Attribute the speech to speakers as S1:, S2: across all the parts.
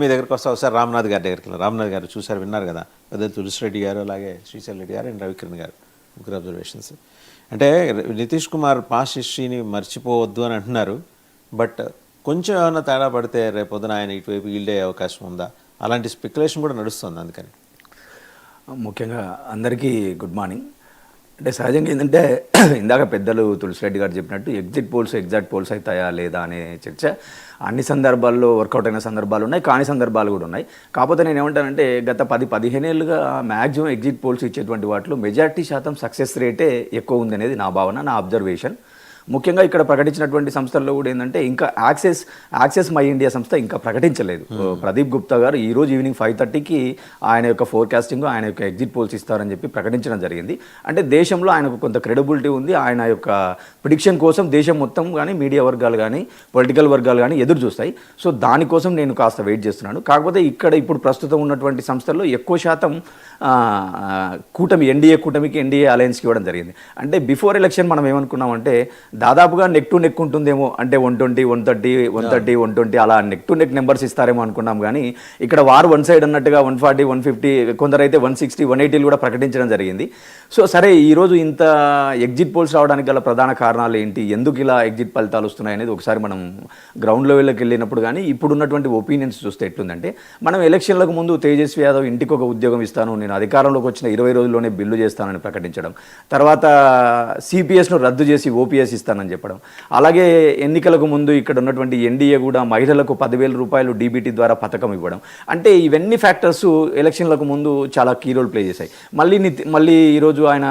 S1: మీ దగ్గరకు వస్తా ఒకసారి రామ్నాథ్ గారి దగ్గరికి రామ్నాథ్ గారు చూసారు విన్నారు కదా. పెద్ద తులసిరెడ్డి గారు అలాగే శ్రీశైల్ రెడ్డి గారు అండ్ రవికిరణ్ గారు. ముగ్గురు అబ్జర్వేషన్స్ అంటే నితీష్ కుమార్ పాస్ హిస్టరీని మర్చిపోవద్దు అని అంటున్నారు. బట్ కొంచెం ఏమైనా తేడా పడితే రేపొద్దున ఆయన ఇటువైపు ఈల్డ్ అయ్యే అవకాశం ఉందా? అలాంటి స్పెక్యులేషన్ కూడా నడుస్తుంది అందుకని.
S2: ముఖ్యంగా అందరికీ గుడ్ మార్నింగ్ అంటే సహజంగా ఏంటంటే ఇందాక పెద్దలు తులసిరెడ్డి గారు చెప్పినట్టు ఎగ్జిట్ పోల్స్ ఎగ్జాక్ట్ పోల్స్ అవుతాయా లేదా అనే చర్చ అన్ని సందర్భాల్లో వర్కౌట్ అయిన సందర్భాలు ఉన్నాయి కాని సందర్భాలు కూడా ఉన్నాయి. కాకపోతే నేను ఏమంటానంటే గత పది పదిహేను ఏళ్ళుగా మ్యాక్సిమం ఎగ్జిట్ పోల్స్ ఇచ్చేటువంటి వాటిలో మెజారిటీ శాతం సక్సెస్ రేటే ఎక్కువ ఉందనేది నా భావన నా అబ్జర్వేషన్ ముఖ్యంగా ఇక్కడ ప్రకటించినటువంటి సంస్థల్లో కూడా ఏంటంటే ఇంకా యాక్సెస్ యాక్సెస్ మై ఇండియా సంస్థ ఇంకా ప్రకటించలేదు. ప్రదీప్ గుప్తా గారు ఈ రోజు ఈవినింగ్ ఫైవ్ థర్టీకి ఆయన యొక్క ఫోర్కాస్టింగ్ ఆయన యొక్క ఎగ్జిట్ పోల్స్ ఇస్తారని చెప్పి ప్రకటించడం జరిగింది. అంటే దేశంలో ఆయనకు కొంత క్రెడిబిలిటీ ఉంది. ఆయన యొక్క ప్రిడిక్షన్ కోసం దేశం మొత్తం కానీ మీడియా వర్గాలు కానీ పొలిటికల్ వర్గాలు కానీ ఎదురు చూస్తాయి. సో దానికోసం నేను కాస్త వెయిట్ చేస్తున్నాను. కాకపోతే ఇక్కడ ఇప్పుడు ప్రస్తుతం ఉన్నటువంటి సంస్థల్లో ఎక్కువ శాతం కూటమి ఎన్డీఏ కూటమికి ఎన్డీఏ అలయన్స్కి ఇవ్వడం జరిగింది. అంటే బిఫోర్ ఎలక్షన్ మనం ఏమనుకున్నామంటే దాదాపుగా నెక్ టు నెక్ ఉంటుందేమో. అంటే one twenty one thirty one thirty one twenty అలా నెక్ టు నెక్ నెంబర్స్ ఇస్తారేమో అనుకున్నాం కానీ ఇక్కడ వార్ వన్ సైడ్ అన్నట్టుగా వన్ ఫార్టీ వన్ ఫిఫ్టీ కొందరైతే వన్ సిక్స్టీ వన్ ఎయిటీలు కూడా ప్రకటించడం జరిగింది. సో సరే ఈరోజు ఇంత ఎగ్జిట్ పోల్స్ రావడానికి గల ప్రధాన కారణాలు ఏంటి? ఎందుకు ఇలా ఎగ్జిట్ ఫలితాలు వస్తున్నాయి అనేది ఒకసారి మనం గ్రౌండ్ లెవెల్లోకి వెళ్ళినప్పుడు కానీ ఇప్పుడు ఉన్నటువంటి ఒపీనియన్స్ చూస్తే ఎట్లుందంటే మనం ఎలక్షన్లకు ముందు తేజస్వి యాదవ్ ఇంటికి ఒక ఉద్యోగం ఇస్తాను నేను అధికారంలోకి వచ్చిన ఇరవై రోజుల్లోనే బిల్లు చేస్తానని ప్రకటించడం. తర్వాత సిపిఎస్ను రద్దు చేసి ఓపీఎస్ ఇస్తానని చెప్పడం. అలాగే ఎన్నికలకు ముందు ఇక్కడ ఉన్నటువంటి ఎన్డీఏ కూడా మహిళలకు పదివేల రూపాయలు డీబీటీ ద్వారా పథకం ఇవ్వడం. అంటే ఇవన్నీ ఫ్యాక్టర్స్ ఎలక్షన్లకు ముందు చాలా కీ రోల్ ప్లే చేశాయి. మళ్ళీ మళ్ళీ ఈరోజు ఆయన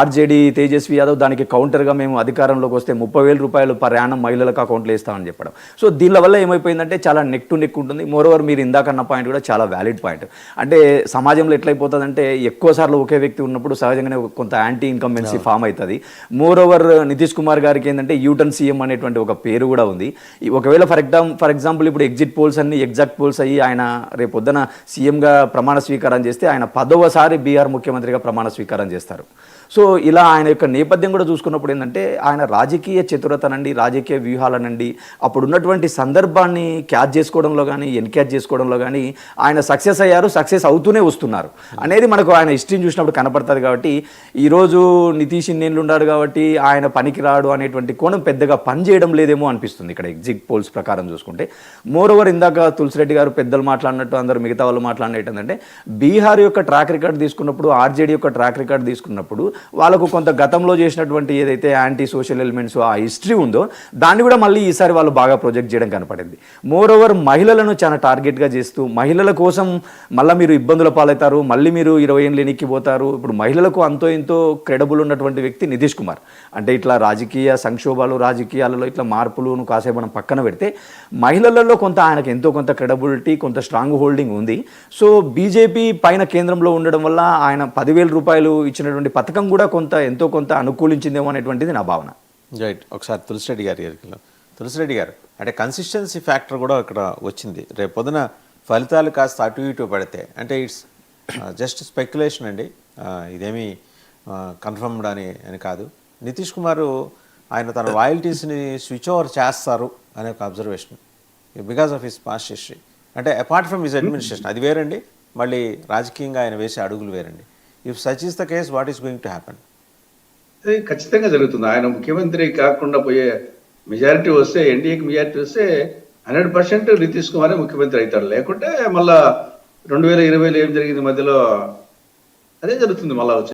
S2: ఆర్జేడీ తేజస్వి యాదవ్ దానికి కౌంటర్గా మేము అధికారంలోకి వస్తే ముప్పై వేల రూపాయలు పర్ యానం మహిళలకు అకౌంట్లో ఇస్తామని చెప్పడం. సో దీనివల్ల వల్ల ఏమైపోయిందంటే చాలా నెక్ టు నెక్ ఉంటుంది. మోర్ ఓవర్ మీరు ఇందాక అన్న పాయింట్ కూడా చాలా వ్యాలిడ్ పాయింట్ అంటే సమాజంలో ఎట్లయిపోతుందంటే ఎక్కువ సార్లు ఒకే వ్యక్తి ఉన్నప్పుడు సహజంగానే కొంత యాంటీ ఇన్కంబెన్సీ ఫామ్ అవుతుంది. మోర్ ఓవర్ నితీష్ కుమార్ గారికి ఏంటంటే యూటర్న్ సీఎం అనేటువంటి ఒక పేరు కూడా ఉంది. ఒకవేళ ఫర్ ఎగ్జామ్ ఫర్ ఎగ్జాంపుల్ ఇప్పుడు ఎగ్జిట్ పోల్స్ అన్ని ఎగ్జాక్ట్ పోల్స్ అయ్యి ఆయన రేపు పొద్దున సీఎంగా ప్రమాణ స్వీకారం చేస్తే ఆయన పదవసారి బీహార్ ముఖ్యమంత్రిగా ప్రమాణ స్వీకారం చేస్తారు. సో ఇలా ఆయన యొక్క నేపథ్యం కూడా చూసుకున్నప్పుడు ఏంటంటే ఆయన రాజకీయ చతురతనండి రాజకీయ వ్యూహాలనండి. అప్పుడు ఉన్నటువంటి సందర్భాన్ని క్యాచ్ చేసుకోవడంలో కానీ ఎన్క్యాచ్ చేసుకోవడంలో కానీ ఆయన సక్సెస్ అయ్యారు సక్సెస్ అవుతూనే వస్తున్నారు. అనేది మనకు ఆయన హిస్టరీని చూసినప్పుడు కనపడుతుంది కాబట్టి ఈరోజు నితీష్ ఇన్నేళ్ళు ఉన్నాడు కాబట్టి ఆయన పనికి రాడు అనేటువంటి కోణం పెద్దగా పని చేయడం లేదేమో అనిపిస్తుంది ఇక్కడ ఎగ్జిట్ పోల్స్ ప్రకారం చూసుకుంటే. మోరోవర్ ఇందాక తులసిరెడ్డి గారు పెద్దలు మాట్లాడినట్టు అందరూ మిగతా వాళ్ళు మాట్లాడినట్టు ఏంటంటే బీహార్ యొక్క ట్రాక్ రికార్డ్ తీసుకున్నప్పుడు ఆర్జేడీ యొక్క ట్రాక్ రికార్డ్ తీసుకున్నప్పుడు వాళ్ళకు కొంత గతంలో చేసినటువంటి ఏదైతే యాంటీ సోషల్ ఎలిమెంట్స్ ఆ హిస్టరీ ఉందో దాన్ని కూడా మళ్ళీ ఈసారి వాళ్ళు బాగా ప్రొజెక్ట్ చేయడం కనపడింది. మోరోవర్ మహిళలను చాలా టార్గెట్గా చేస్తూ మహిళల కోసం మళ్ళీ మీరు ఇబ్బందుల పాలవుతారు మళ్ళీ మీరు ఇరవై ఏళ్ళు పోతారు. ఇప్పుడు మహిళలకు అంతో ఇంతో క్రెడబుల్ ఉన్నటువంటి వ్యక్తి నితీష్ కుమార్. అంటే ఇట్లా రాజకీయ రాజకీయ సంక్షోభాలు రాజకీయాలలో ఇట్లా మార్పులు కాసేపు మనం పక్కన పెడితే మహిళలలో కొంత ఆయనకు ఎంతో కొంత క్రెడబిలిటీ కొంత స్ట్రాంగ్ హోల్డింగ్ ఉంది. సో బీజేపీ పైన కేంద్రంలో ఉండడం వల్ల ఆయన పదివేల రూపాయలు ఇచ్చినటువంటి పథకం కూడా కొంత ఎంతో కొంత అనుకూలించిందేమో అనేటువంటిది నా భావన.
S1: రైట్. ఒకసారి తులసిరెడ్డి గారి గారికి తులసిరెడ్డి గారు అంటే కన్సిస్టెన్సీ ఫ్యాక్టర్ కూడా ఇక్కడ వచ్చింది. రేపు పొద్దున ఫలితాలు కాస్త అటు ఇటు పడితే అంటే ఇట్స్ జస్ట్ స్పెక్యులేషన్ అండి. Uh, ఇదేమీ uh, కన్ఫర్మ్డ్ అని అని కాదు. నితీష్ కుమార్ ఆయన తన రాయల్టీస్ని స్విచ్ ఓవర్ చేస్తారు అనే ఒక observation because of his past history అంటే అపార్ట్ ఫ్రమ్ హిస్ అడ్మినిస్ట్రేషన్ అది వేరండి. మళ్ళీ రాజకీయంగా ఆయన వేసే అడుగులు వేరండి. If such is the case what is going to happen
S3: ఖచ్చితంగా జరుగుతుంది. ఆయన ముఖ్యమంత్రి కాకుండా పోయే మెజారిటీ వస్తే ఎన్డీఏకి మెజారిటీ వస్తే హండ్రెడ్ పర్సెంట్ నితీష్ కుమారే ముఖ్యమంత్రి అవుతాడు లేకుంటే మళ్ళా రెండు వేల ఇరవైలో ఏం జరిగింది మధ్యలో? అదే జరుగుతుంది మళ్ళా వచ్చి